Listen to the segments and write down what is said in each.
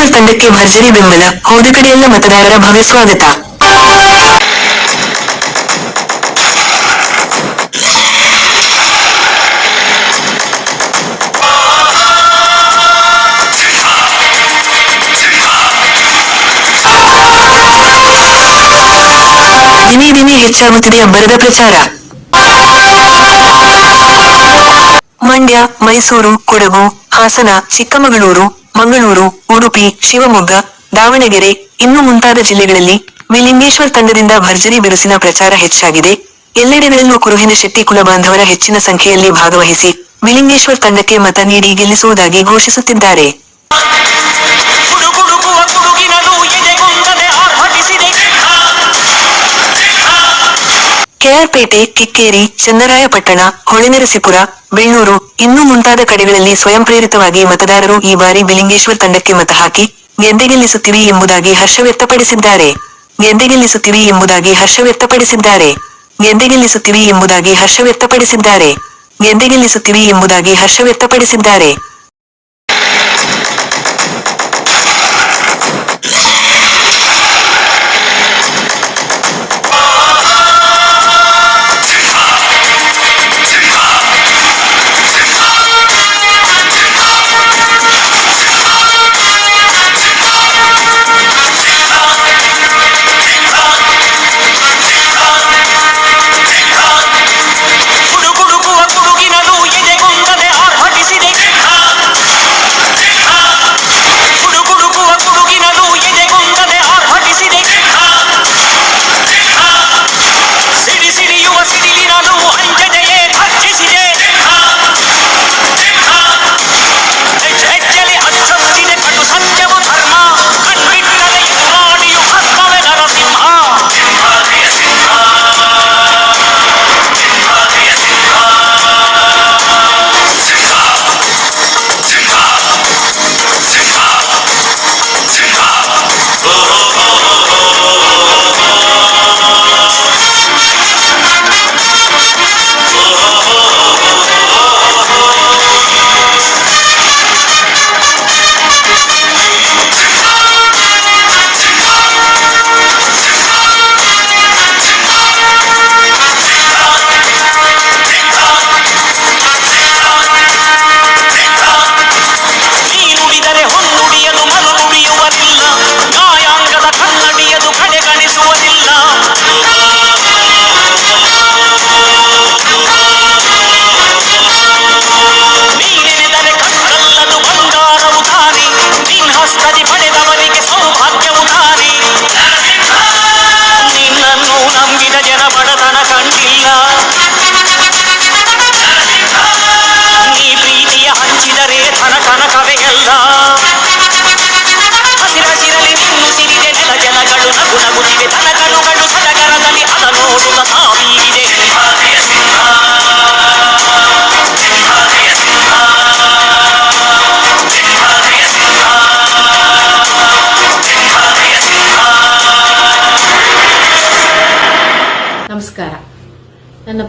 ಲಿಂಗೇಶ್ವರ್ ತಂಡಕ್ಕೆ ಭರ್ಜರಿ ಬೆಂಬಲ ಕಡೆಯೆಲ್ಲ ಮತದಾರರ ಭವ್ಯ ಸ್ವಾಗತ ದಿನೇ ದಿನೇ ಹೆಚ್ಚಾಗುತ್ತಿದೆ ಅಬ್ಬರದ ಪ್ರಚಾರ ಮಂಡ್ಯ, ಮೈಸೂರು, ಕೊಡಗು, ಹಾಸನ, ಚಿಕ್ಕಮಗಳೂರು ಮಂಗಳೂರು, ಉಡುಪಿ, ಶಿವಮೊಗ್ಗ, ದಾವಣಗೆರೆ, ಇನ್ನು ಮುಂತಾದ ಜಿಲ್ಲೆಗಳಲ್ಲಿ ವಿಲಿಂಗೇಶ್ವರ್ ತಂಡದಿಂದ ಭರ್ಜರಿ ಬಿರುಸಿನ ಪ್ರಚಾರ ಹೆಚ್ಚಾಗಿದೆ. ಎಲ್ಲೆಡೆಗಳಲ್ಲೂ ಕುರುಹಿನ ಶೆಟ್ಟಿ ಕುಲ ಬಾಂಧವರ ಹೆಚ್ಚಿನ ಸಂಖ್ಯೆಯಲ್ಲಿ ಭಾಗವಹಿಸಿ ವಿಲಿಂಗೇಶ್ವರ್ ತಂಡಕ್ಕೆ ಮತ ನೀಡಿ ಗೆಲ್ಲಿಸುವುದಾಗಿ ಘೋಷಿಸುತ್ತಿದ್ದಾರೆ. ಕೆಆರ್ಪೇಟೆ, ಕಿಕ್ಕೇರಿ, ಚನ್ನರಾಯಪಟ್ಟಣ ಹೊಳೆನರಸೀಪುರ ಬೆಳ್ಳೂರು ಇನ್ನೂ ಮುಂತಾದ ಕಡೆಗಳಲ್ಲಿ ಸ್ವಯಂ ಪ್ರೇರಿತವಾಗಿ ಮತದಾರರು ಈ ಬಾರಿ ಬಿಲಿಂಗೇಶ್ವರ್ ತಂಡಕ್ಕೆ ಮತ ಹಾಕಿ ಗೆದ್ದೆಗೆಲ್ಲಿಸುತ್ತೀವಿ ಎಂಬುದಾಗಿ ಹರ್ಷ ವ್ಯಕ್ತಪಡಿಸಿದ್ದಾರೆ. ಗೆದ್ದೆಗೆಲ್ಲಿಸುತ್ತೀವಿ ಎಂಬುದಾಗಿ ಹರ್ಷ ವ್ಯಕ್ತಪಡಿಸಿದ್ದಾರೆ. ಗೆದ್ದೆಗೆಲ್ಲಿಸುತ್ತೀವಿ ಎಂಬುದಾಗಿ ಹರ್ಷ ವ್ಯಕ್ತಪಡಿಸಿದ್ದಾರೆ. ಗೆದ್ದೆಗೆಲ್ಲಿಸುತ್ತೀವಿ ಎಂಬುದಾಗಿ ಹರ್ಷ ವ್ಯಕ್ತಪಡಿಸಿದ್ದಾರೆ.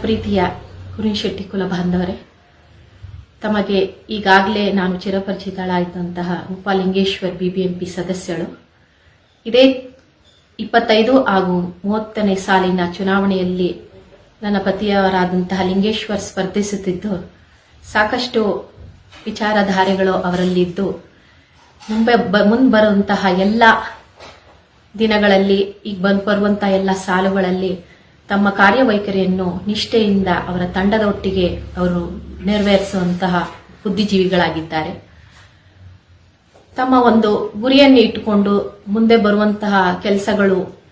ಪ್ರೀತಿಯ ಕುರಿಶೆಟ್ಟಿ ಕುಲ ಬಾಂಧವರೇ ತಮಗೆ ಈಗಾಗಲೇ ನಾನು ಚಿರಪರಿಚಿತಳಾಯಿತಂತಹ ರೂಪಾಲಿಂಗೇಶ್ವರ್ ಬಿಬಿಎಂಪಿ ಸದಸ್ಯಳು. ಇದೇ ಇಪ್ಪತ್ತೈದು ಹಾಗೂ ಮೂವತ್ತನೇ ಸಾಲಿನ ಚುನಾವಣೆಯಲ್ಲಿ ನನ್ನ ಪತಿಯವರಾದಂತಹ ಲಿಂಗೇಶ್ವರ್ ಸ್ಪರ್ಧಿಸುತ್ತಿದ್ದು, ಸಾಕಷ್ಟು ವಿಚಾರಧಾರೆಗಳು ಅವರಲ್ಲಿದ್ದು, ಮುಂಬೆ, ಬ ಮುಂದೆ ಎಲ್ಲ ದಿನಗಳಲ್ಲಿ, ಈಗ ಬಂದು ಬರುವಂತಹ ಎಲ್ಲ ಸಾಲುಗಳಲ್ಲಿ ತಮ್ಮ ಕಾರ್ಯವೈಖರಿಯನ್ನು ನಿಷ್ಠೆಯಿಂದ ಅವರ ತಂಡದ ಒಟ್ಟಿಗೆ ಅವರು ನೆರವೇರಿಸುವಂತಹ ಬುದ್ಧಿಜೀವಿಗಳಾಗಿದ್ದಾರೆ. ತಮ್ಮ ಒಂದು ಗುರಿಯನ್ನು ಇಟ್ಟುಕೊಂಡು ಮುಂದೆ ಬರುವಂತಹ ಕೆಲಸಗಳು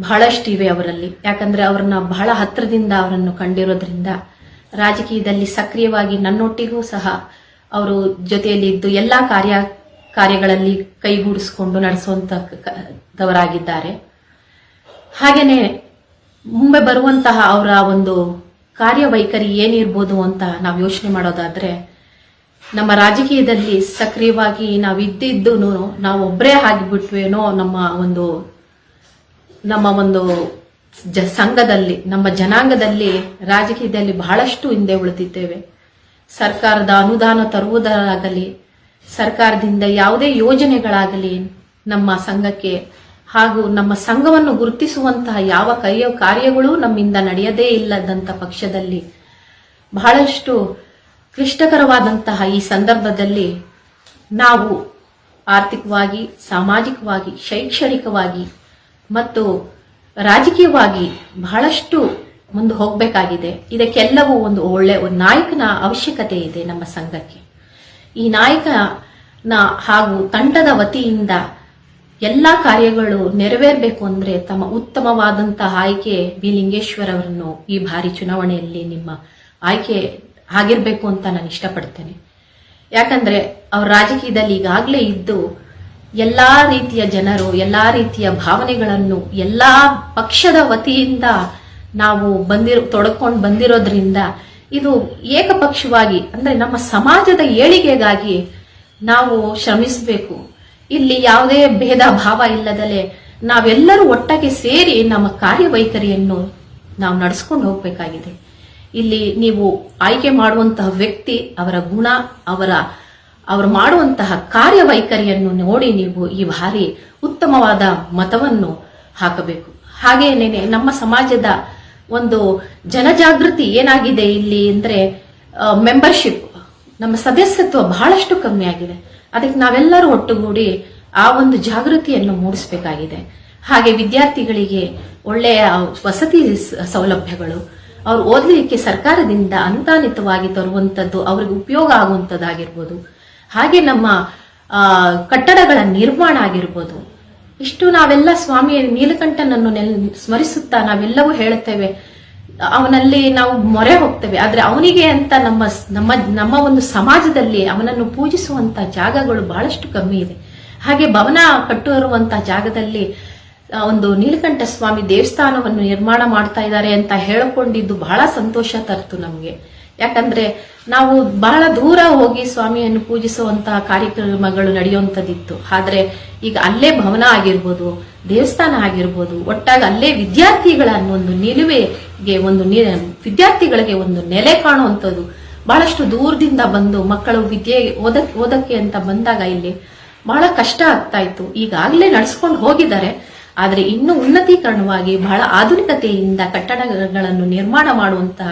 ಬಹಳಷ್ಟಿವೆ ಅವರಲ್ಲಿ. ಯಾಕಂದ್ರೆ ಅವ್ರನ್ನ ಬಹಳ ಹತ್ತಿರದಿಂದ ಅವರನ್ನು ಕಂಡಿರೋದ್ರಿಂದ ರಾಜಕೀಯದಲ್ಲಿ ಸಕ್ರಿಯವಾಗಿ ನನ್ನೊಟ್ಟಿಗೂ ಸಹ ಅವರು ಜೊತೆಯಲ್ಲಿ ಇದ್ದು ಎಲ್ಲ ಕಾರ್ಯ, ಕಾರ್ಯಗಳಲ್ಲಿ ಕೈಗೂಡಿಸಿಕೊಂಡು ನಡೆಸುವಂತವರಾಗಿದ್ದಾರೆ ಹಾಗೇನೆ ಮುಂದೆ ಬರುವಂತಹ ಅವರ ಒಂದು ಕಾರ್ಯವೈಖರಿ ಏನಿರ್ಬೋದು ಅಂತ ನಾವು ಯೋಚನೆ ಮಾಡೋದಾದ್ರೆ, ನಮ್ಮ ರಾಜಕೀಯದಲ್ಲಿ ಸಕ್ರಿಯವಾಗಿ ನಾವು ಇದ್ದಿದ್ದು ನಾವು ಒಬ್ಬರೇ ಆಗಿಬಿಟ್ವೇನೋ ನಮ್ಮ ಒಂದು ನಮ್ಮ ಒಂದು ಜ, ಸಂಘದಲ್ಲಿ, ನಮ್ಮ ಜನಾಂಗದಲ್ಲಿ ರಾಜಕೀಯದಲ್ಲಿ ಬಹಳಷ್ಟು ಹಿಂದೆ ಉಳಿದಿದ್ದೇವೆ. ಸರ್ಕಾರದ ಅನುದಾನ ತರುವುದಾಗಲಿ, ಸರ್ಕಾರದಿಂದ ಯಾವುದೇ ಯೋಜನೆಗಳಾಗಲಿ ನಮ್ಮ ಸಂಘಕ್ಕೆ ಹಾಗೂ ನಮ್ಮ ಸಂಘವನ್ನು ಗುರುತಿಸುವಂತಹ ಯಾವ ಕಾರ್ಯ ಕಾರ್ಯಗಳು ನಮ್ಮಿಂದ ನಡೆಯದೇ ಇಲ್ಲದಂತ ಪಕ್ಷದಲ್ಲಿ ಬಹಳಷ್ಟು ಕ್ಲಿಷ್ಟಕರವಾದಂತಹ ಈ ಸಂದರ್ಭದಲ್ಲಿ ನಾವು ಆರ್ಥಿಕವಾಗಿ, ಸಾಮಾಜಿಕವಾಗಿ, ಶೈಕ್ಷಣಿಕವಾಗಿ ಮತ್ತು ರಾಜಕೀಯವಾಗಿ ಬಹಳಷ್ಟು ಮುಂದೆ ಹೋಗಬೇಕಾಗಿದೆ. ಇದಕ್ಕೆಲ್ಲವೂ ಒಂದು ಒಳ್ಳೆ ನಾಯಕನ ಅವಶ್ಯಕತೆ ಇದೆ ನಮ್ಮ ಸಂಘಕ್ಕೆ. ಈ ನಾಯಕನ ಹಾಗೂ ತಂಡದ ವತಿಯಿಂದ ಎಲ್ಲಾ ಕಾರ್ಯಗಳು ನೆರವೇರಬೇಕು ಅಂದ್ರೆ ತಮ್ಮ ಉತ್ತಮವಾದಂತಹ ಆಯ್ಕೆ ಬಿ ಲಿಂಗೇಶ್ವರ್ ಅವರನ್ನು ಈ ಬಾರಿ ಚುನಾವಣೆಯಲ್ಲಿ ನಿಮ್ಮ ಆಯ್ಕೆ ಆಗಿರ್ಬೇಕು ಅಂತ ನಾನು ಇಷ್ಟಪಡ್ತೇನೆ. ಯಾಕಂದ್ರೆ ಅವ್ರ ರಾಜಕೀಯದಲ್ಲಿ ಈಗಾಗಲೇ ಇದ್ದು ಎಲ್ಲಾ ರೀತಿಯ ಜನರು, ಎಲ್ಲಾ ರೀತಿಯ ಭಾವನೆಗಳನ್ನು ಎಲ್ಲಾ ಪಕ್ಷದ ವತಿಯಿಂದ ನಾವು ಬಂದಿರೋ, ತೊಡಕೊಂಡು ಬಂದಿರೋದ್ರಿಂದ ಇದು ಏಕಪಕ್ಷವಾಗಿ ಅಂದ್ರೆ ನಮ್ಮ ಸಮಾಜದ ಏಳಿಗೆಗಾಗಿ ನಾವು ಶ್ರಮಿಸಬೇಕು. ಇಲ್ಲಿ ಯಾವುದೇ ಭೇದ ಭಾವ ಇಲ್ಲದಲೆ ನಾವೆಲ್ಲರೂ ಒಟ್ಟಾಗಿ ಸೇರಿ ನಮ್ಮ ಕಾರ್ಯವೈಖರಿಯನ್ನು ನಾವು ನಡೆಸ್ಕೊಂಡು ಹೋಗಬೇಕಾಗಿದೆ. ಇಲ್ಲಿ ನೀವು ಆಯ್ಕೆ ಮಾಡುವಂತಹ ವ್ಯಕ್ತಿ, ಅವರ ಗುಣ, ಅವರ, ಅವರು ಮಾಡುವಂತಹ ಕಾರ್ಯವೈಖರಿಯನ್ನು ನೋಡಿ ನೀವು ಈ ಬಾರಿ ಉತ್ತಮವಾದ ಮತವನ್ನು ಹಾಕಬೇಕು. ಹಾಗೇನೇನೆ ನಮ್ಮ ಸಮಾಜದ ಒಂದು ಜನಜಾಗೃತಿ ಏನಾಗಿದೆ ಇಲ್ಲಿ ಅಂದ್ರೆ ಮೆಂಬರ್ಶಿಪ್ ನಮ್ಮ ಸದಸ್ಯತ್ವ ಬಹಳಷ್ಟು ಕಮ್ಮಿ ಆಗಿದೆ. ಅದಕ್ಕೆ ನಾವೆಲ್ಲರೂ ಒಟ್ಟುಗೂಡಿ ಆ ಒಂದು ಜಾಗೃತಿಯನ್ನು ಮೂಡಿಸಬೇಕಾಗಿದೆ. ಹಾಗೆ ವಿದ್ಯಾರ್ಥಿಗಳಿಗೆ ಒಳ್ಳೆಯ ವಸತಿ ಸೌಲಭ್ಯಗಳು, ಅವ್ರು ಓದಲಿಕ್ಕೆ ಸರ್ಕಾರದಿಂದ ಅನುದಾನಿತವಾಗಿ ತರುವಂತದ್ದು ಅವ್ರಿಗೆ ಉಪಯೋಗ ಆಗುವಂತದ್ದಾಗಿರ್ಬೋದು ಹಾಗೆ ನಮ್ಮ ಕಟ್ಟಡಗಳ ನಿರ್ಮಾಣ ಆಗಿರ್ಬೋದು. ಇಷ್ಟು ನಾವೆಲ್ಲ ಸ್ವಾಮಿ ನೀಲಕಂಠನನ್ನು ನೆಲ್, ಸ್ಮರಿಸುತ್ತಾ ನಾವೆಲ್ಲವೂ ಹೇಳುತ್ತೇವೆ ಅವನಲ್ಲಿ ನಾವು ಮೊರೆ ಹೋಗ್ತೇವೆ. ಆದ್ರೆ ಅವನಿಗೆ ಅಂತ ನಮ್ಮ ನಮ್ಮ ನಮ್ಮ ಒಂದು ಸಮಾಜದಲ್ಲಿ ಅವನನ್ನು ಪೂಜಿಸುವಂತ ಜಾಗಗಳು ಬಹಳಷ್ಟು ಕಮ್ಮಿ ಇದೆ. ಹಾಗೆ ಭವನ ಕಟ್ಟುವಂತ ಜಾಗದಲ್ಲಿ ಒಂದು ನೀಲಕಂಠ ಸ್ವಾಮಿ ದೇವಸ್ಥಾನವನ್ನು ನಿರ್ಮಾಣ ಮಾಡ್ತಾ ಇದ್ದಾರೆ ಅಂತ ಹೇಳಿಕೊಂಡಿದ್ದು ಬಹಳ ಸಂತೋಷ ತರ್ತು ನಮಗೆ. ಯಾಕಂದ್ರೆ ನಾವು ಬಹಳ ದೂರ ಹೋಗಿ ಸ್ವಾಮಿಯನ್ನು ಪೂಜಿಸುವಂತಹ ಕಾರ್ಯಕ್ರಮಗಳು ನಡೆಯುವಂಥದ್ದಿತ್ತು. ಆದ್ರೆ ಈಗ ಅಲ್ಲೇ ಭವನ ಆಗಿರ್ಬೋದು, ದೇವಸ್ಥಾನ ಆಗಿರ್ಬೋದು, ಒಟ್ಟಾಗಿ ಅಲ್ಲೇ ವಿದ್ಯಾರ್ಥಿಗಳ ಒಂದು ನಿಲುವೆಗೆ ಒಂದು ವಿದ್ಯಾರ್ಥಿಗಳಿಗೆ ಒಂದು ನೆಲೆ ಕಾಣುವಂಥದ್ದು ಬಹಳಷ್ಟು ದೂರದಿಂದ ಬಂದು ಮಕ್ಕಳು ವಿದ್ಯೆ ಓದಕ್ ಓದಕ್ಕೆ ಅಂತ ಬಂದಾಗ ಇಲ್ಲಿ ಬಹಳ ಕಷ್ಟ ಆಗ್ತಾ ಇತ್ತು. ಈಗಾಗಲೇ ನಡೆಸ್ಕೊಂಡು ಹೋಗಿದ್ದಾರೆ. ಆದರೆ ಇನ್ನೂ ಉನ್ನತೀಕರಣವಾಗಿ ಬಹಳ ಆಧುನಿಕತೆಯಿಂದ ಕಟ್ಟಡಗಳನ್ನು ನಿರ್ಮಾಣ ಮಾಡುವಂತಹ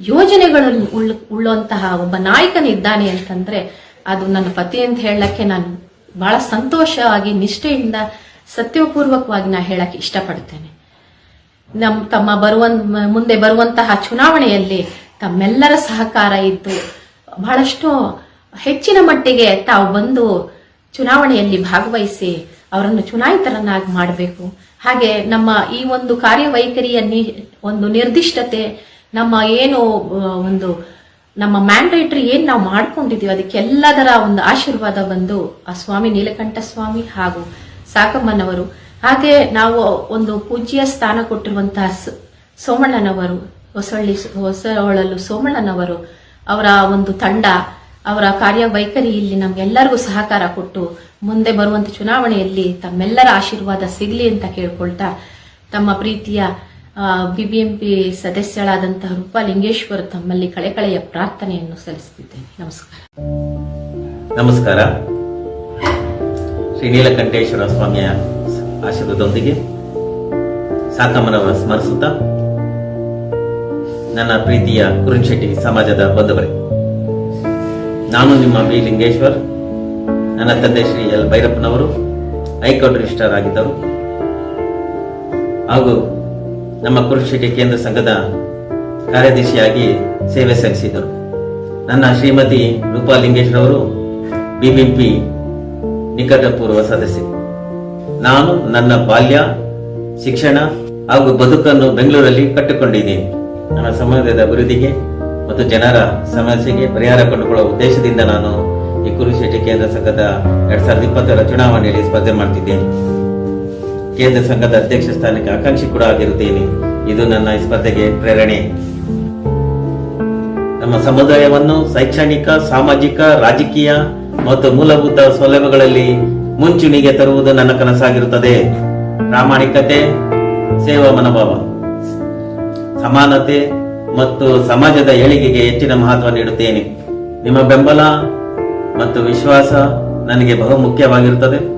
ಯೋಜನೆಗಳನ್ನು ಉಳ್ ಉಳ್ಳುವಂತಹ ಒಬ್ಬ ನಾಯಕನಿದ್ದಾನೆ ಅಂತಂದ್ರೆ ಅದು ನನ್ನ ಪತಿ ಅಂತ ಹೇಳಕ್ಕೆ ನಾನು ಬಹಳ ಸಂತೋಷವಾಗಿ, ನಿಷ್ಠೆಯಿಂದ, ಸತ್ಯಪೂರ್ವಕವಾಗಿ ನಾ ಹೇಳಕ್ಕೆ ಇಷ್ಟಪಡ್ತೇನೆ. ನಮ್, ತಮ್ಮ ಬರುವ ಮುಂದೆ ಬರುವಂತಹ ಚುನಾವಣೆಯಲ್ಲಿ ತಮ್ಮೆಲ್ಲರ ಸಹಕಾರ ಇದ್ದು ಬಹಳಷ್ಟು ಹೆಚ್ಚಿನ ಮಟ್ಟಿಗೆ ತಾವು ಬಂದು ಚುನಾವಣೆಯಲ್ಲಿ ಭಾಗವಹಿಸಿ ಅವರನ್ನು ಚುನಾಯಿತರನ್ನಾಗಿ ಮಾಡಬೇಕು. ಹಾಗೆ ನಮ್ಮ ಈ ಒಂದು ಕಾರ್ಯವೈಖರಿಯ ಒಂದು ನಿರ್ದಿಷ್ಟತೆ ನಮ್ಮ ಏನು ಒಂದು, ನಮ್ಮ ಮ್ಯಾಂಡೇಟ್ರಿ ಏನ್ ನಾವು ಮಾಡ್ಕೊಂಡಿದೀವಿ ಅದಕ್ಕೆಲ್ಲದರ ಒಂದು ಆಶೀರ್ವಾದ ಬಂದು ಆ ಸ್ವಾಮಿ ನೀಲಕಂಠ ಸ್ವಾಮಿ ಹಾಗೂ ಸಾಕಮ್ಮನವರು, ಹಾಗೆ ನಾವು ಒಂದು ಪೂಜ್ಯ ಸ್ಥಾನ ಕೊಟ್ಟಿರುವಂತಹ ಸೋಮಣ್ಣನವರು, ಹೊಸಳ್ಳಿ ಹೊಸಹೊಳಲು ಸೋಮಣ್ಣನವರು, ಅವರ ಒಂದು ತಂಡ, ಅವರ ಕಾರ್ಯವೈಖರಿ ಇಲ್ಲಿ ನಮ್ಗೆಲ್ಲರಿಗೂ ಸಹಕಾರ ಕೊಟ್ಟು ಮುಂದೆ ಬರುವಂತ ಚುನಾವಣೆಯಲ್ಲಿ ತಮ್ಮೆಲ್ಲರ ಆಶೀರ್ವಾದ ಸಿಗ್ಲಿ ಅಂತ ಕೇಳ್ಕೊಳ್ತಾ ತಮ್ಮ ಪ್ರೀತಿಯ ಬಿಬಿಎಂಪಿ ಸದಸ್ಯಳಾದಂತಹ ರೂಪಾ ಲಿಂಗೇಶ್ವರ್ ತಮ್ಮಲ್ಲಿ ಕಳೆಕಳೆಯ ಪ್ರಾರ್ಥನೆಯನ್ನು ಸಲ್ಲಿಸುತ್ತಿದ್ದೇನೆ. ನಮಸ್ಕಾರ. ನಮಸ್ಕಾರ. ಶ್ರೀ ನೀಲಕಂಠೇಶ್ವರ ಸ್ವಾಮಿಯ ಆಶೀರ್ವಾದದೊಂದಿಗೆ ಸಾಕಮ್ಮನವರ ಸ್ಮರಿಸುತ್ತಾ ನನ್ನ ಪ್ರೀತಿಯ ಕುರುಂಶೆಟ್ಟಿ ಸಮಾಜದ ಬಂಧುಗಳೇ, ನಾನು ನಿಮ್ಮ ಬಿ ಲಿಂಗೇಶ್ವರ್ ನನ್ನ ತಂದೆ ಶ್ರೀ ಎಲ್ ಭೈರಪ್ಪನವರು, ಹೈಕೋರ್ಟ್ ರಿಜಿಸ್ಟರ್ ಆಗಿದ್ದರು. ಹಾಗೂ ನಮ್ಮ ಕುರುಕ್ಷೇತ್ರ ಕೇಂದ್ರ ಸಂಘದ ಕಾರ್ಯದರ್ಶಿಯಾಗಿ ಸೇವೆ ಸಲ್ಲಿಸಿದರು. ನನ್ನ ಶ್ರೀಮತಿ ರೂಪಾ ಲಿಂಗೇಶ್ವರವರು ಬಿಬಿಎಂಪಿ ನಿಕಟಪೂರ್ವ ಸದಸ್ಯೆ. ನಾನು ನನ್ನ ಬಾಲ್ಯ, ಶಿಕ್ಷಣ ಹಾಗೂ ಬದುಕನ್ನು ಬೆಂಗಳೂರಲ್ಲಿ ಕಟ್ಟಿಕೊಂಡಿದ್ದೇನೆ. ನನ್ನ ಸಮಾಜದ ಅಭಿವೃದ್ಧಿಗೆ ಮತ್ತು ಜನರ ಸಮಸ್ಯೆಗೆ ಪರಿಹಾರ ಕಂಡುಕೊಳ್ಳುವ ಉದ್ದೇಶದಿಂದ ನಾನು ಈ ಕುರುಶೆಟ್ಟಿ ಕೇಂದ್ರ ಸಂಘದ ಎರಡ್ ಸಾವಿರದ ಇಪ್ಪತ್ತರ ಚುನಾವಣೆಯಲ್ಲಿ ಸ್ಪರ್ಧೆ ಮಾಡ್ತಿದ್ದೇನೆ. ಕೇಂದ್ರ ಸಂಘದ ಅಧ್ಯಕ್ಷ ಸ್ಥಾನಕ್ಕೆ ಆಕಾಂಕ್ಷಿ ಕೂಡ ಆಗಿರುತ್ತೇನೆ. ಇದು ನನ್ನ ಸ್ಪರ್ಧೆಗೆ ಪ್ರೇರಣೆ. ನಮ್ಮ ಸಮುದಾಯವನ್ನು ಶೈಕ್ಷಣಿಕ, ಸಾಮಾಜಿಕ, ರಾಜಕೀಯ ಮತ್ತು ಮೂಲಭೂತ ಸೌಲಭ್ಯಗಳಲ್ಲಿ ಮುಂಚೂಣಿಗೆ ತರುವುದು ನನ್ನ ಕನಸಾಗಿರುತ್ತದೆ. ಪ್ರಾಮಾಣಿಕತೆ, ಸೇವಾ ಮನೋಭಾವ, ಸಮಾನತೆ ಮತ್ತು ಸಮಾಜದ ಏಳಿಗೆಗೆ ಹೆಚ್ಚಿನ ಮಹತ್ವ ನೀಡುತ್ತೇನೆ. ನಿಮ್ಮ ಬೆಂಬಲ ಮತ್ತು ವಿಶ್ವಾಸ ನನಗೆ ಬಹು ಮುಖ್ಯವಾಗಿರುತ್ತದೆ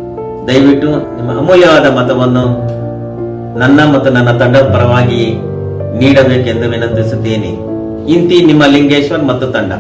ದಯವಿಟ್ಟು ನಿಮ್ಮ ಅಮೂಲ್ಯವಾದ ಮತವನ್ನು ನನ್ನ ಮತ್ತು ನನ್ನ ತಂಡದ ಪರವಾಗಿ ನೀಡಬೇಕೆಂದು ವಿನಂತಿಸುತ್ತೇನೆ. ಇಂತಿ ನಿಮ್ಮ ಲಿಂಗೇಶ್ವರ್ ಮತ್ತು ತಂಡ.